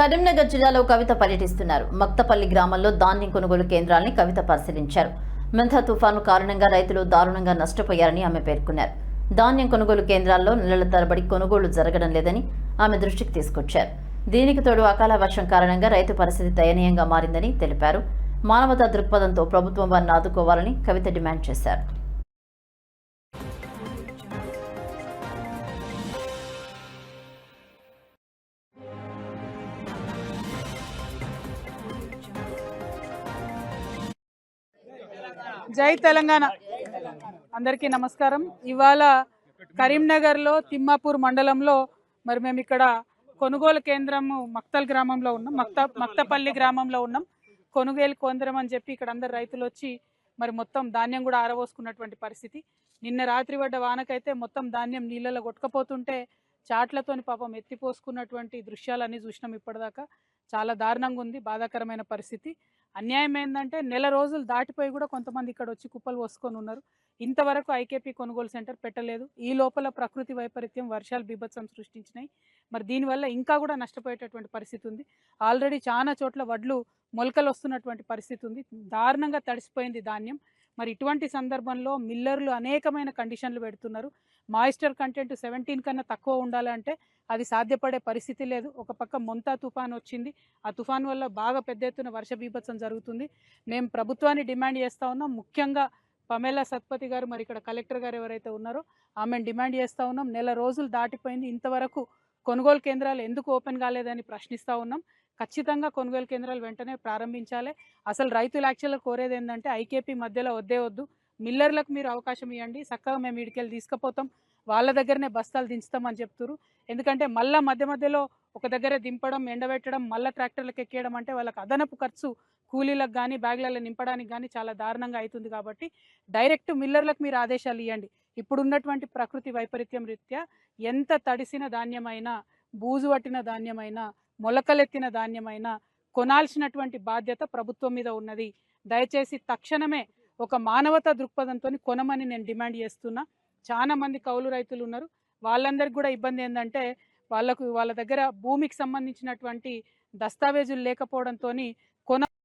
కరీంనగర్ జిల్లాలో కవిత పర్యటిస్తున్నారు. మక్తపల్లి గ్రామంలో ధాన్యం కొనుగోలు కేంద్రాల్ని కవిత పరిశీలించారు. మెంథా తుఫాను కారణంగా రైతులు దారుణంగా నష్టపోయారని ఆమె పేర్కొన్నారు. ధాన్యం కొనుగోలు కేంద్రాల్లో నెలల తరబడి కొనుగోళ్ళు జరగడం లేదని ఆమె దృష్టికి తీసుకొచ్చారు. దీనికి తోడు అకాల వర్షం కారణంగా రైతు పరిస్థితి దయనీయంగా మారిందని తెలిపారు. మానవతా దృక్పథంతో ప్రభుత్వం వారిని ఆదుకోవాలని కవిత డిమాండ్ చేశారు. జై తెలంగాణ. అందరికీ నమస్కారం. ఇవాళ కరీంనగర్లో తిమ్మాపూర్ మండలంలో మరి మేము ఇక్కడ కొనుగోలు కేంద్రము మక్తల్ గ్రామంలో ఉన్నాం. మక్త మక్తపల్లి గ్రామంలో ఉన్నాం. కొనుగోలు కేంద్రం అని చెప్పి ఇక్కడ అందరు రైతులు వచ్చి మరి మొత్తం ధాన్యం కూడా ఆరబోసుకున్నటువంటి పరిస్థితి. నిన్న రాత్రి పడ్డ వానకైతే మొత్తం ధాన్యం నీళ్ళలో కొట్టుకపోతుంటే చాట్లతోని పాపం ఎత్తిపోసుకున్నటువంటి దృశ్యాలన్నీ చూసినాం ఇప్పటిదాకా. చాలా దారుణంగా ఉంది బాధాకరమైన పరిస్థితి. అన్యాయం ఏంటంటే నెల రోజులు దాటిపోయి కూడా కొంతమంది ఇక్కడ వచ్చి కుప్పలు పోసుకొని ఉన్నారు. ఇంతవరకు ఐకేపీ కొనుగోలు సెంటర్ పెట్టలేదు. ఈ లోపల ప్రకృతి వైపరీత్యం వర్షాలు బీభత్సం సృష్టించినాయి. మరి దీనివల్ల ఇంకా కూడా నష్టపోయేటటువంటి పరిస్థితి ఉంది. ఆల్రెడీ చాలా చోట్ల వడ్లు మొలకలు వస్తున్నటువంటి పరిస్థితి ఉంది. దారుణంగా తడిసిపోయింది ధాన్యం. మరి ఇటువంటి సందర్భంలో మిల్లర్లు అనేకమైన కండిషన్లు పెడుతున్నారు. మాయిస్టర్ కంటెంట్ సెవెంటీన్ కన్నా తక్కువ ఉండాలంటే అది సాధ్యపడే పరిస్థితి లేదు. ఒక పక్క మొంతా తుఫాన్ వచ్చింది. ఆ తుఫాన్ వల్ల బాగా పెద్ద ఎత్తున వర్ష బీభత్సం జరుగుతుంది. మేము ప్రభుత్వాన్ని డిమాండ్ చేస్తూ ఉన్నాం. ముఖ్యంగా పమేలా సత్పతి గారు మరి ఇక్కడ కలెక్టర్ గారు ఎవరైతే ఉన్నారో ఆమెను డిమాండ్ చేస్తూ ఉన్నాం. నెల రోజులు దాటిపోయింది. ఇంతవరకు కొనుగోలు కేంద్రాలు ఎందుకు ఓపెన్ కాలేదని ప్రశ్నిస్తూ ఉన్నాం. ఖచ్చితంగా కొనుగోలు కేంద్రాలు వెంటనే ప్రారంభించాలి. అసలు రైతులు యాక్చువల్గా కోరేది ఏంటంటే ఐకేపీ మధ్యలో వద్దే వద్దు. మిల్లర్లకు మీరు అవకాశం ఇవ్వండి చక్కగా మేము ఇడికెళ్ళి తీసుకుపోతాం. వాళ్ళ దగ్గరనే బస్తాలు దించుతామని చెప్తున్నారు ఎందుకంటే మళ్ళీ మధ్య మధ్యలో ఒక దగ్గర దింపడం ఎండబెట్టడం మళ్ళీ ట్రాక్టర్లకు ఎక్కేయడం అంటే వాళ్ళకి అదనపు ఖర్చు. కూలీలకు కానీ బ్యాగులలో నింపడానికి కానీ చాలా దారుణంగా అవుతుంది కాబట్టి డైరెక్ట్ మిల్లర్లకు మీరు ఆదేశాలు ఇవ్వండి ఇప్పుడున్నటువంటి ప్రకృతి వైపరీత్యం రీత్యా ఎంత తడిసిన ధాన్యమైనా బూజు పట్టిన ధాన్యమైనా మొలకలెత్తిన ధాన్యమైన కొనాల్సినటువంటి బాధ్యత ప్రభుత్వం మీద ఉన్నది. దయచేసి తక్షణమే ఒక మానవతా దృక్పథంతో కొనమని నేను డిమాండ్ చేస్తున్నా. చాలా మంది కౌలు రైతులు ఉన్నారు. వాళ్ళందరికీ కూడా ఇబ్బంది ఏంటంటే వాళ్ళకు వాళ్ళ దగ్గర భూమికి సంబంధించినటువంటి దస్తావేజులు లేకపోవడంతో